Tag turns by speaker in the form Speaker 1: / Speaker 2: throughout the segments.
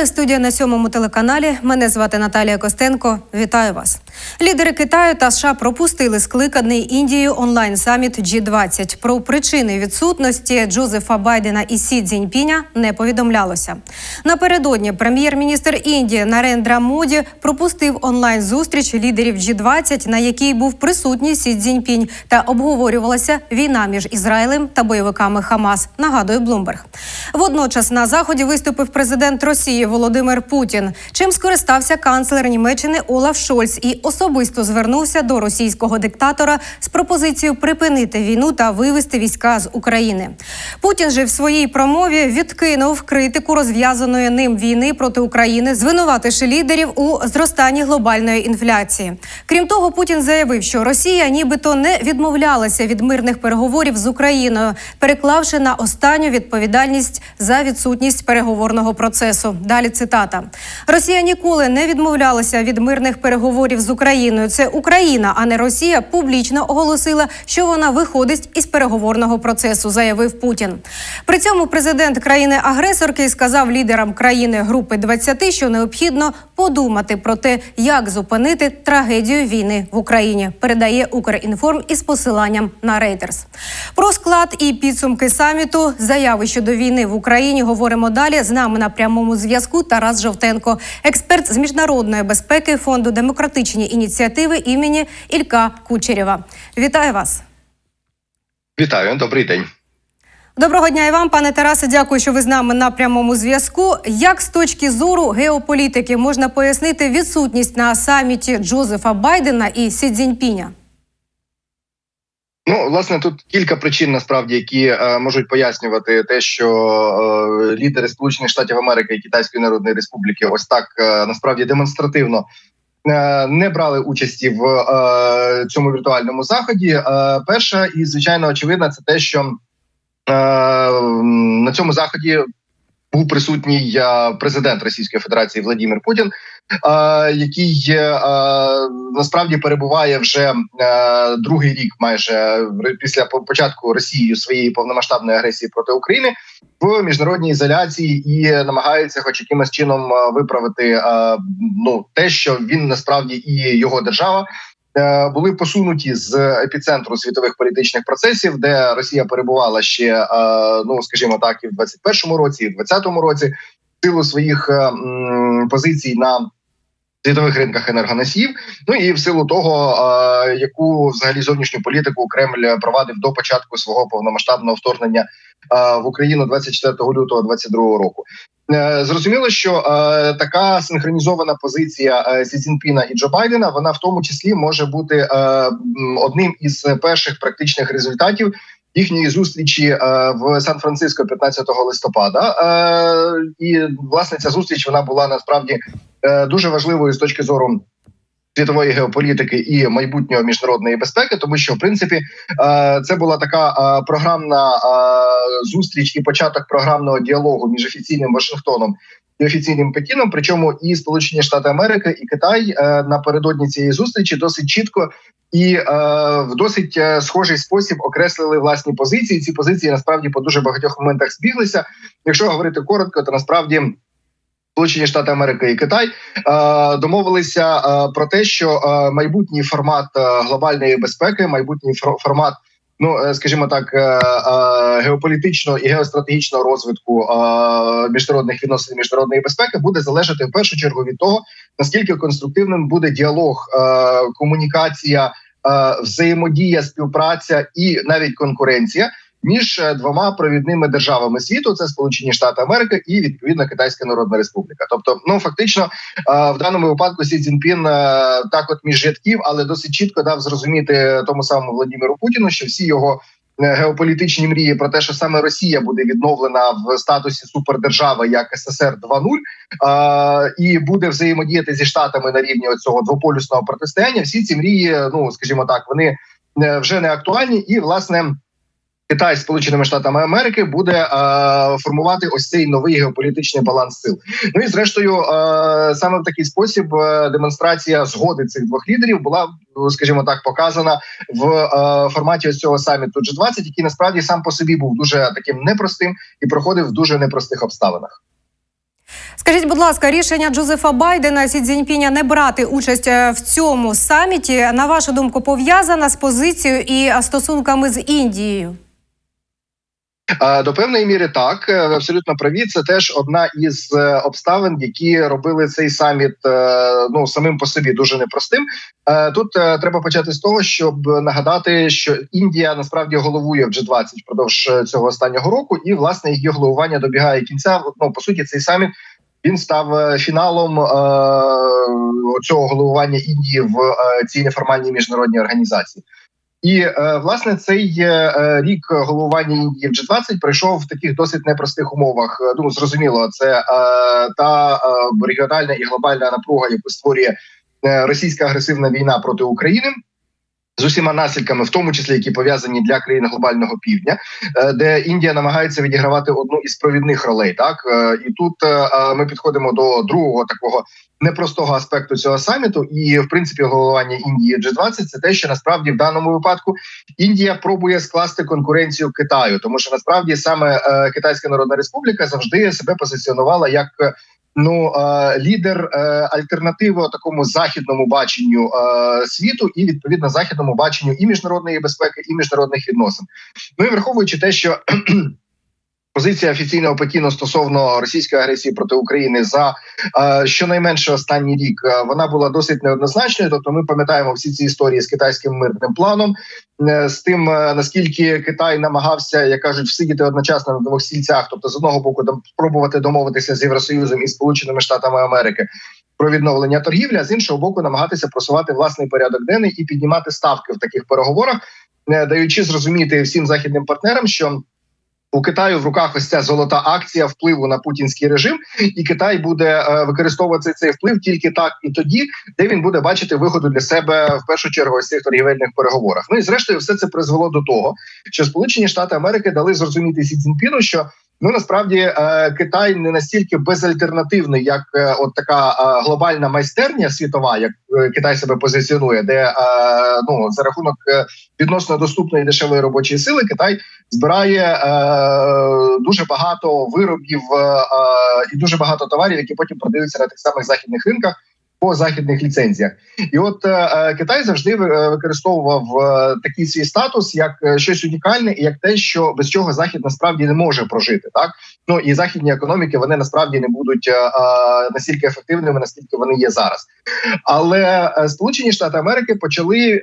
Speaker 1: Ціла студія на сьомому телеканалі. Мене звати Наталія Костенко. Вітаю вас. Лідери Китаю та США пропустили скликаний Індією онлайн саміт G20. Про причини відсутності Джозефа Байдена і Сі Цзіньпіня не повідомлялося. Напередодні прем'єр-міністр Індії Нарендра Моді пропустив онлайн зустріч лідерів G20, на якій був присутній Сі Цзіньпінь, та обговорювалася війна між Ізраїлем та бойовиками Хамас. Нагадує Блумберг. Водночас на заході виступив президент Росії Володимир Путін. Чим скористався канцлер Німеччини Олаф Шольц і особисто звернувся до російського диктатора з пропозицією припинити війну та вивести війська з України. Путін же в своїй промові відкинув критику розв'язаної ним війни проти України, звинувативши лідерів у зростанні глобальної інфляції. Крім того, Путін заявив, що Росія нібито не відмовлялася від мирних переговорів з Україною, переклавши на останню відповідальність за відсутність переговорного процесу. Далі цитата: Росія ніколи не відмовлялася від мирних переговорів з Україною. Це Україна, а не Росія, публічно оголосила, що вона виходить із переговорного процесу, заявив Путін. При цьому президент країни-агресорки сказав лідерам країни групи 20, що необхідно подумати про те, як зупинити трагедію війни в Україні. Передає Укрінформ із посиланням на Reuters. Про склад і підсумки саміту, заяви щодо війни в Україні говоримо далі. З нами на прямому зв'язку Тарас Жовтенко, експерт з міжнародної безпеки фонду демократичні ініціативи імені Ілька Кучерєва. Вітаю вас.
Speaker 2: Вітаю, добрий день.
Speaker 1: Доброго дня і вам, пане Тарасе. Дякую, що ви з нами на прямому зв'язку. Як з точки зору геополітики можна пояснити відсутність на саміті Джозефа Байдена і Сі Цзіньпіня?
Speaker 2: Ну, власне, тут кілька причин насправді, які е, можуть пояснювати те, що е, лідери Сполучених Штатів Америки і Китайської Народної Республіки ось так е, насправді демонстративно е, не брали участі в е, цьому віртуальному заході. Е, перша і звичайно очевидна, це те, що е, на цьому заході був присутній е, президент Російської Федерації Владимир Путін, який е, насправді перебуває вже е, другий рік, майже після початку Росією своєї повномасштабної агресії проти України в міжнародній ізоляції і намагається, хоч якимось чином, е, виправити ну те, що він насправді і його держава. Були посунуті з епіцентру світових політичних процесів, де Росія перебувала ще, ну скажімо так, і в 21-му році, і в 20-му році, в силу своїх позицій на світових ринках енергоносіїв. Ну і в силу того, яку взагалі зовнішню політику Кремль провадив до початку свого повномасштабного вторгнення в Україну 24 лютого 2022 року. Е, Зрозуміло, що е, така синхронізована позиція е, Сі Цзіньпіна і Джо Байдена, вона в тому числі може бути е, одним із перших практичних результатів їхньої зустрічі е, в Сан-Франциско 15 листопада. Е, і власне ця зустріч вона була насправді е, дуже важливою з точки зору. Світової геополітики і майбутнього міжнародної безпеки, тому що в принципі це була така програмна зустріч і початок програмного діалогу між офіційним Вашингтоном і офіційним Пекіном. Причому і Сполучені Штати Америки, і Китай е, напередодні цієї зустрічі досить чітко і е, в досить е, схожий спосіб окреслили власні позиції. Ці позиції насправді по дуже багатьох моментах збіглися. Якщо говорити коротко, то насправді. Сполучені Штати Америки і Китай домовилися про те, що майбутній формат глобальної безпеки, майбутній фор- формат, ну е, скажімо так, е, е, геополітичного і геостратегічного розвитку міжнародних відносин міжнародної безпеки буде залежати в першу чергу від того, наскільки конструктивним буде діалог, комунікація, взаємодія, співпраця і навіть конкуренція між е, двома провідними державами світу: це Сполучені Штати Америки і відповідно Китайська Народна Республіка. Тобто, ну фактично, е, в даному випадку Сі Цзіньпін е, так, от між рядків, але досить чітко дав зрозуміти тому самому Владимиру Путіну, що всі його. Геополітичні мрії про те, що саме Росія буде відновлена в статусі супердержави як СССР 2.0 е, і буде взаємодіяти зі штатами на рівні цього двополюсного протистояння. Всі ці мрії, ну скажімо так, вони вже не актуальні, і власне Китай Сполученими Штатами Америки буде е, формувати ось цей новий геополітичний баланс сил. Ну і зрештою, е, саме в такий спосіб е, демонстрація згоди цих двох лідерів була, ну, скажімо так, показана в е, форматі ось цього саміту G20, який насправді сам по собі був дуже таким непростим і проходив в дуже непростих обставинах.
Speaker 1: Скажіть, будь ласка, рішення Джозефа Байдена Сі Цзіньпіня не брати участь е, в цьому саміті, на вашу думку, пов'язана з позицією і е, стосунками з Індією?
Speaker 2: До певної міри так Е, абсолютно праві. Це теж одна із е, обставин, які робили цей саміт е, ну самим по собі дуже непростим. Тут треба почати з того, щоб нагадати, що Індія насправді головує в G20 впродовж цього останнього року, і власне її головування добігає кінця. Ну по суті, цей саміт він став фіналом цього головування Індії в цій неформальній міжнародній організації. І е, власне цей е, е, рік головування Індії в G20 пройшов в таких досить непростих умовах. Ну зрозуміло, це та регіональна і глобальна напруга, яку створює російська агресивна війна проти України. З усіма наслідками, в тому числі які пов'язані для країн глобального півдня, де Індія намагається відігравати одну із провідних ролей. Так і тут ми підходимо до другого такого непростого аспекту цього саміту. І в принципі, головування Індії G20 – це те, що насправді в даному випадку Індія пробує скласти конкуренцію Китаю, тому що насправді саме е, Китайська Народна Республіка завжди себе позиціонувала як. е, Ну, е, лідер е, альтернативи такому західному баченню світу і відповідно західному баченню і міжнародної безпеки, і міжнародних відносин. Ну і враховуючи те, що позиція офіційного Пекіну стосовно російської агресії проти України за е, щонайменше останній рік е, вона була досить неоднозначною. Тобто, ми пам'ятаємо всі ці історії з китайським мирним планом, е, з тим е, наскільки Китай намагався, як кажуть, всидіти одночасно на двох стільцях, тобто з одного боку дом- пробувати домовитися з Євросоюзом і Сполученими Штатами Америки. Про відновлення торгівлі, а з іншого боку, намагатися просувати власний порядок денний і піднімати ставки в таких переговорах, е, даючи зрозуміти всім західним партнерам, що у Китаю в руках ось ця золота акція впливу на путінський режим, і Китай буде е, використовувати цей вплив тільки так і тоді, де він буде бачити виходу для себе в першу чергу ось цих торгівельних переговорах. Ну і зрештою, все це призвело до того, що Сполучені Штати Америки дали зрозуміти Сі Цзіньпіну, що ну насправді е, Китай не настільки безальтернативний, як е, от така е, глобальна майстерня світова, як Китай себе позиціонує, де ну за рахунок відносно доступної дешевої робочої сили Китай збирає дуже багато виробів і дуже багато товарів, які потім продаються на тих самих західних ринках по західних ліцензіях. І от е, е, Китай завжди е, використовував такий свій статус як щось унікальне, і як те, що без чого захід насправді не може прожити. Так ну і західні економіки вони насправді не будуть настільки ефективними, наскільки вони є зараз. Але Сполучені Штати Америки почали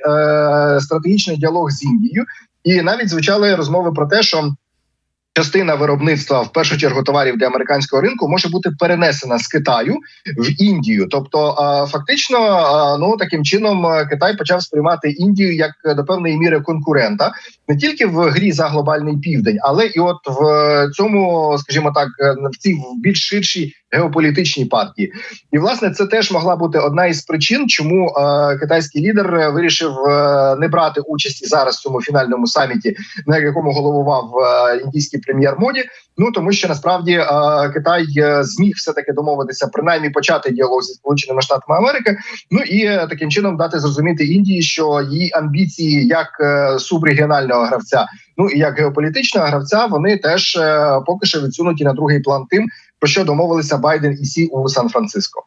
Speaker 2: стратегічний діалог з Індією, і навіть звучали розмови про те, що частина виробництва в першу чергу товарів для американського ринку може бути перенесена з Китаю в Індію. Тобто, фактично, ну таким чином е, Китай почав сприймати Індію як е, до певної міри конкурента не тільки в грі за глобальний південь, але і от в е, цьому, скажімо так, в цій більш ширшій геополітичній партії. І власне це теж могла бути одна із причин, чому китайський лідер вирішив не брати участі зараз в цьому фінальному саміті, на якому головував індійський прем'єр моді. Ну тому що насправді е, Китай е, зміг все таки домовитися, принаймні почати діалог зі сполученими штатами Америки. Ну і е, таким чином дати зрозуміти Індії, що її амбіції як субрегіонального гравця, ну і як геополітичного гравця, вони теж поки що відсунуті на другий план тим, про що домовилися Байден і Сі у Сан-Франциско.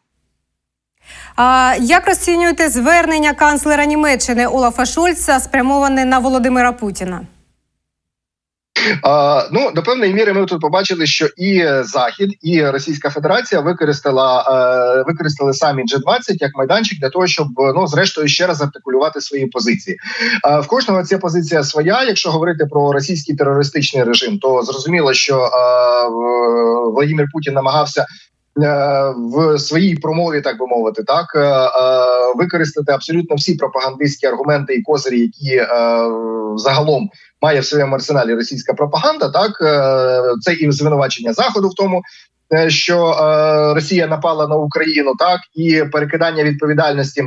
Speaker 1: А як розцінюєте звернення канцлера Німеччини Олафа Шольца, спрямоване на Володимира Путіна?
Speaker 2: Ну до певної міри ми тут побачили, що і Захід, і Російська Федерація використала е, використали самі G20 як майданчик для того, щоб ну зрештою ще раз артикулювати свої позиції. Е, в кожного ця позиція своя. Якщо говорити про російський терористичний режим, то зрозуміло, що е, Владимир Путін намагався. Е, В своїй промові, так би мовити, так е, е, використати абсолютно всі пропагандистські аргументи і козирі, які загалом має в своєму арсеналі російська пропаганда. Так це і звинувачення заходу в тому, що е, Росія напала на Україну, так і перекидання відповідальності.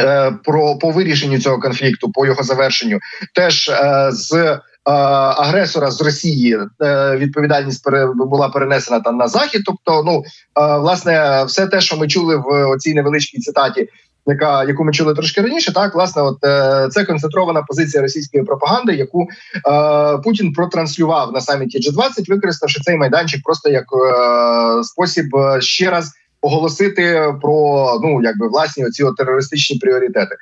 Speaker 2: е, Про по вирішенню цього конфлікту, по його завершенню, теж е, з агресора з Росії е, відповідальність була перенесена там на захід. Тобто, ну е, власне, все те, що ми чули в цій невеличкій цитаті яка яку ми чули трошки раніше. Так, власне, от е, це концентрована позиція російської пропаганди, яку е, Путін протранслював на саміті G20, використавши цей майданчик просто як е, спосіб е, ще раз оголосити про ну якби власні оці терористичні пріоритети.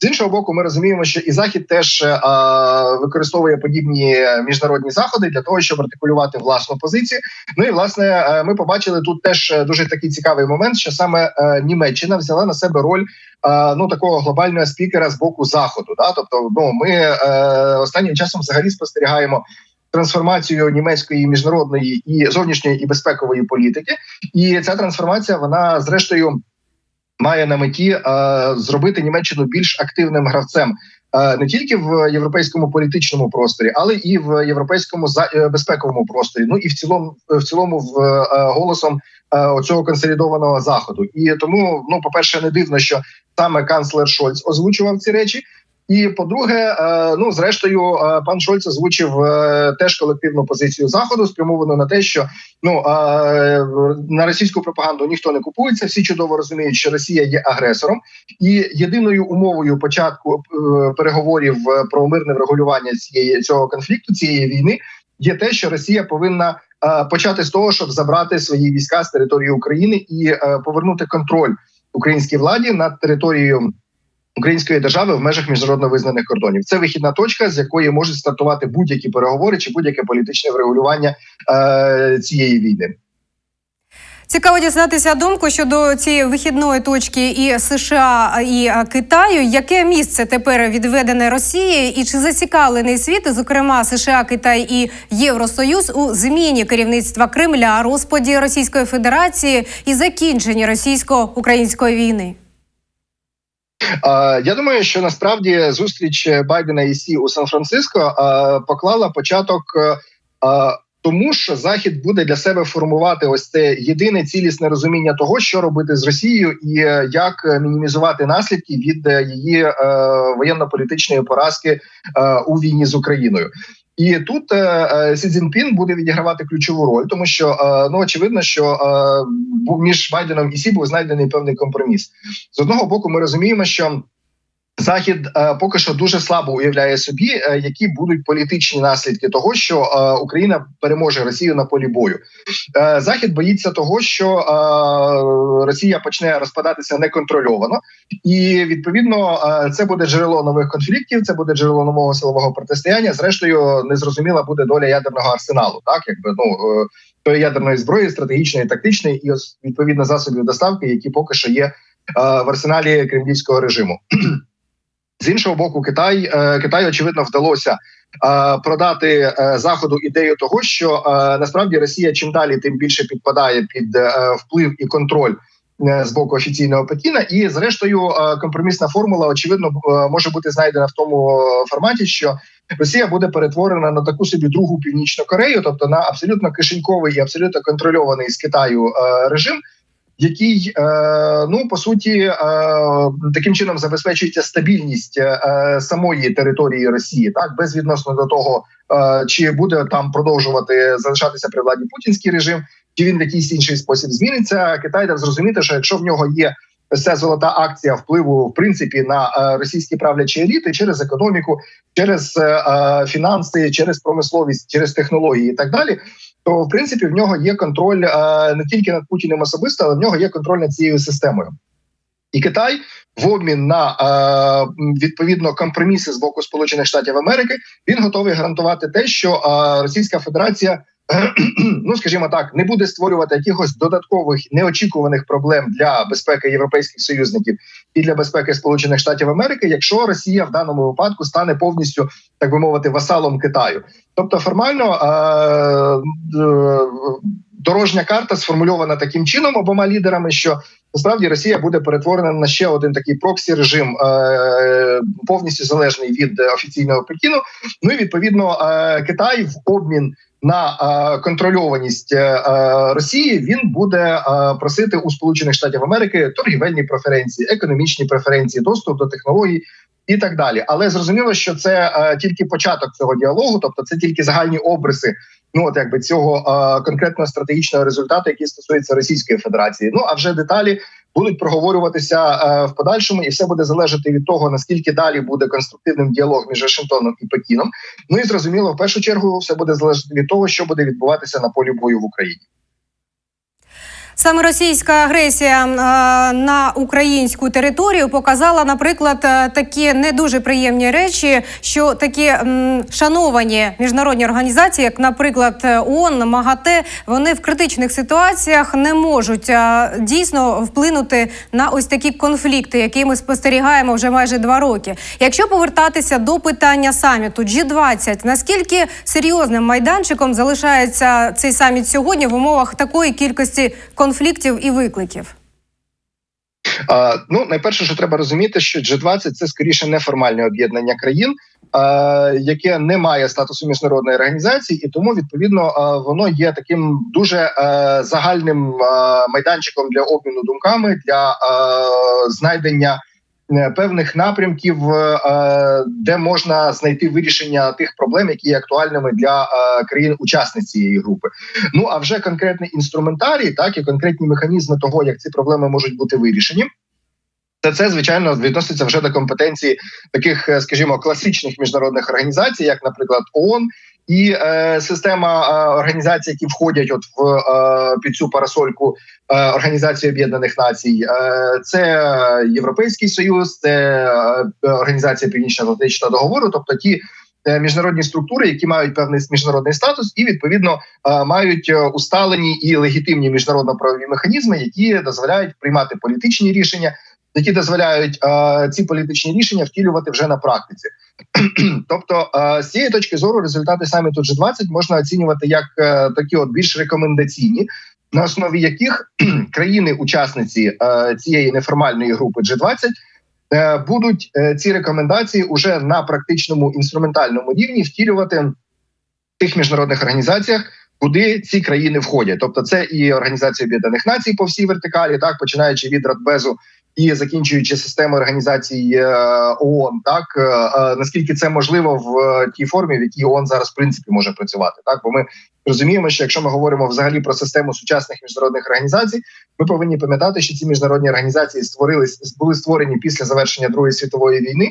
Speaker 2: З іншого боку, ми розуміємо, що і захід теж е, використовує подібні міжнародні заходи для того, щоб артикулювати власну позицію. Ну і власне е, ми побачили тут теж е, дуже такий цікавий момент, що саме е, Німеччина взяла на себе роль. е, Ну, такого глобального спікера з боку заходу, да, тобто, ну ми е, останнім часом взагалі спостерігаємо трансформацію німецької міжнародної і зовнішньої і безпекової політики, і ця трансформація вона зрештою має на меті е, зробити Німеччину більш активним гравцем. е, Не тільки в європейському політичному просторі, але і в європейському е, безпековому просторі. Ну і в цілому, в цілому, в е, голосом оцього консолідованого заходу. І тому, ну, по перше, не дивно, що саме канцлер Шольц озвучував ці речі. І по-друге, е, ну зрештою, е, пан Шольц озвучив е, теж колективну позицію заходу, спрямовану на те, що ну на російську пропаганду ніхто не купується. Всі чудово розуміють, що Росія є агресором, і єдиною умовою початку переговорів про мирне врегулювання цієї цього конфлікту, цієї війни, є те, що Росія повинна почати з того, щоб забрати свої війська з території України і повернути контроль українській владі над територією. Української держави в межах міжнародно визнаних кордонів це вихідна точка, з якої можуть стартувати будь-які переговори чи будь-яке політичне врегулювання е, цієї війни.
Speaker 1: Цікаво дізнатися думку щодо цієї вихідної точки і США і Китаю. Яке місце тепер відведене Росії, і чи зацікавлений світ, зокрема США, Китай і Євросоюз, у зміні керівництва Кремля, розпаді Російської Федерації і закінченні російсько-української війни?
Speaker 2: Я думаю, що насправді зустріч Байдена і Сі у Сан-Франциско поклала початок е, тому, що Захід буде для себе формувати ось це єдине цілісне розуміння того, що робити з Росією, і е, як мінімізувати наслідки від е, її е, воєнно-політичної поразки е, у війні з Україною. І тут е, е, Сі Цзіньпін буде відігравати ключову роль, тому що е, ну очевидно, що е, між Байденом і Сі був знайдений певний компроміс. З одного боку, ми розуміємо, що Захід е, поки що дуже слабо уявляє собі, е, які будуть політичні наслідки того, що е, Україна переможе Росію на полі бою. Захід боїться того, що Росія почне розпадатися неконтрольовано, і відповідно це буде джерело нових конфліктів, це буде джерело нового силового протистояння. Зрештою, незрозуміла буде доля ядерного арсеналу, так якби ну. е, Тої ядерної зброї, стратегічної, тактичної і відповідно засобів доставки, які поки що є в арсеналі кремлівського режиму. З іншого боку, Китай е, Китаю очевидно вдалося е, продати е, заходу ідею того, що насправді Росія чим далі, тим більше підпадає під вплив і контроль. З боку офіційного Пекіна, і зрештою компромісна формула очевидно може бути знайдена в тому форматі, що Росія буде перетворена на таку собі другу північну Корею, тобто на абсолютно кишеньковий і абсолютно контрольований з Китаю режим, який е, ну по суті е, таким чином забезпечується стабільність е, самої території Росії, так безвідносно до того, чи буде там продовжувати залишатися при владі путінський режим, чи він в якийсь інший спосіб зміниться. Китай дав зрозуміти, що якщо в нього є ця золота акція впливу в принципі на російські правлячі еліти через економіку, через фінанси, через промисловість, через технології і так далі. То в принципі в нього є контроль е, не тільки над Путіним особисто, але в нього є контроль над цією системою. І Китай в обмін на е, відповідно компроміси з боку Сполучених Штатів Америки він готовий гарантувати те, що е, Російська Федерація, ну скажімо так, не буде створювати якихось додаткових неочікуваних проблем для безпеки європейських союзників і для безпеки Сполучених Штатів Америки, якщо Росія в даному випадку стане повністю так би мовити васалом Китаю. Тобто, формально е, е, дорожня карта сформульована таким чином обома лідерами, що насправді Росія буде перетворена на ще один такий проксі режим, е, повністю залежний від офіційного Пекіну. Ну і відповідно е, Китай в обмін. На е, контрольованість е, е, Росії він буде просити у Сполучених Штатів Америки торгівельні преференції, економічні преференції, доступ до технологій і так далі. Але зрозуміло, що це е, тільки початок цього діалогу, тобто це тільки загальні обриси. Ну от якби цього е, конкретного стратегічного результату, який стосується Російської Федерації. Ну а вже деталі будуть проговорюватися е, в подальшому, і все буде залежати від того наскільки далі буде конструктивним діалог між Вашингтоном і Пекіном. Ну і зрозуміло, в першу чергу все буде залежати від того, що буде відбуватися на полі бою в Україні.
Speaker 1: Саме російська агресія е, на українську територію показала, наприклад, е, такі не дуже приємні речі, що такі шановані міжнародні організації, як, наприклад, е, ООН, МАГАТЕ, вони в критичних ситуаціях не можуть дійсно вплинути на ось такі конфлікти, які ми спостерігаємо вже майже два роки. Якщо повертатися до питання саміту G20, наскільки серйозним майданчиком залишається цей саміт сьогодні в умовах такої кількості конфліктів і викликів?
Speaker 2: А, ну, найперше, що треба розуміти, що G20 – це скоріше неформальне об'єднання країн, а, яке не має статусу міжнародної організації, і тому відповідно а, воно є таким дуже а, загальним а, майданчиком для обміну думками для а, знайдення. Е, Певних напрямків, е, де можна знайти вирішення тих проблем, які є актуальними для е, країн-учасниць цієї групи. Ну а вже конкретний інструментарій, так і конкретні механізми того, як ці проблеми можуть бути вирішені. Це це звичайно відноситься вже до компетенції таких, е, скажімо, класичних міжнародних організацій, як, наприклад, ООН, і е, система е, організацій, які входять от в е, під цю парасольку е, Організації Об'єднаних Націй. Е, це Європейський Союз, це е, Організація Північно-Атлантичного договору, тобто ті. е, Міжнародні структури, які мають певний міжнародний статус, і відповідно е, мають усталені і легітимні міжнародно-правові механізми, які дозволяють приймати політичні рішення, які дозволяють ці політичні рішення втілювати вже на практиці. тобто, е, з цієї точки зору, результати саміту G20 можна оцінювати як е, такі от більш рекомендаційні, на основі яких країни-учасниці е, цієї неформальної групи G20 е, будуть ці рекомендації уже на практичному інструментальному рівні втілювати в тих міжнародних організаціях. Куди ці країни входять, тобто це і Організація Об'єднаних Націй по всій вертикалі, так починаючи від Радбезу і закінчуючи системою організації е, ООН, так е, е, наскільки це можливо в тій формі, в якій ООН зараз в принципі може працювати, так бо ми розуміємо, що якщо ми говоримо взагалі про систему сучасних міжнародних організацій, ми повинні пам'ятати, що ці міжнародні організації створились були створені після завершення Другої світової війни.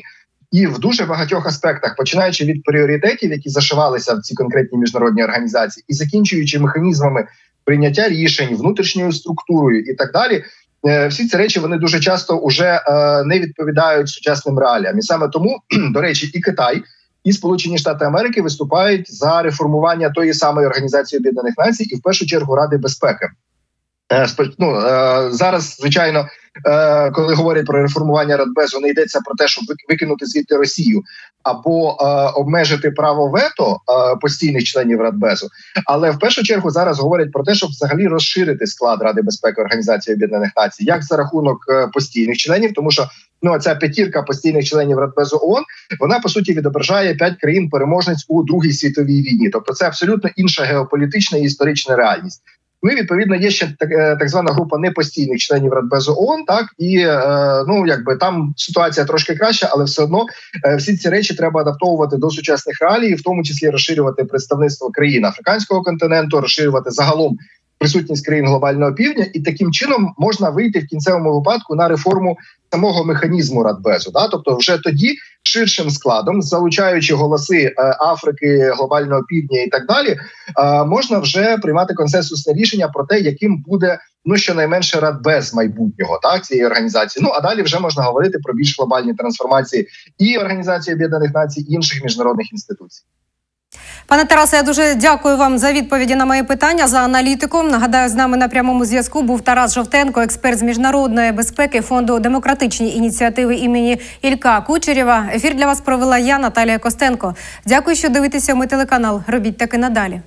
Speaker 2: І в дуже багатьох аспектах, починаючи від пріоритетів, які зашивалися в ці конкретні міжнародні організації, і закінчуючи механізмами прийняття рішень, внутрішньою структурою і так далі, всі ці речі вони дуже часто вже е, не відповідають сучасним реаліям. І саме тому, до речі, і Китай, і Сполучені Штати Америки виступають за реформування тої самої організації Об'єднаних Націй, і в першу чергу Ради безпеки. Е, ну, е, зараз, звичайно, е, коли говорять про реформування Радбезу, не йдеться про те, щоб викинути звідти Росію або е, обмежити право вето е, постійних членів Радбезу. Але в першу чергу зараз говорять про те, щоб взагалі розширити склад Ради безпеки Організації Об'єднаних Націй, як за рахунок е, постійних членів, тому що ну ця п'ятірка постійних членів Радбезу ООН, вона по суті відображає п'ять країн переможниць у Другій світовій війні. Тобто, це абсолютно інша геополітична і історична реальність. Ну і відповідно є ще так, е, так звана група непостійних членів Радбезу ООН, так? І е, ну якби там ситуація трошки краща, але все одно е, всі ці речі треба адаптовувати до сучасних реалій, в тому числі розширювати представництво країн африканського континенту, розширювати загалом присутність країн глобального півдня, і таким чином можна вийти в кінцевому випадку на реформу самого механізму Радбезу. Да? Тобто, вже тоді ширшим складом, залучаючи голоси е, Африки, глобального півдня і так далі, е, можна вже приймати консенсусне рішення про те, яким буде ну щонайменше радбез майбутнього так цієї організації. Ну а далі вже можна говорити про більш глобальні трансформації і організації Об'єднаних Націй, і інших міжнародних інституцій.
Speaker 1: Пане Тарасе, я дуже дякую вам за відповіді на мої питання за аналітику. Нагадаю, з нами на прямому зв'язку був Тарас Жовтенко, експерт з міжнародної безпеки фонду демократичні ініціативи імені Ілька Кучерєва. Ефір для вас провела я, Наталія Костенко. Дякую, що дивитеся ми телеканал. Робіть таки надалі.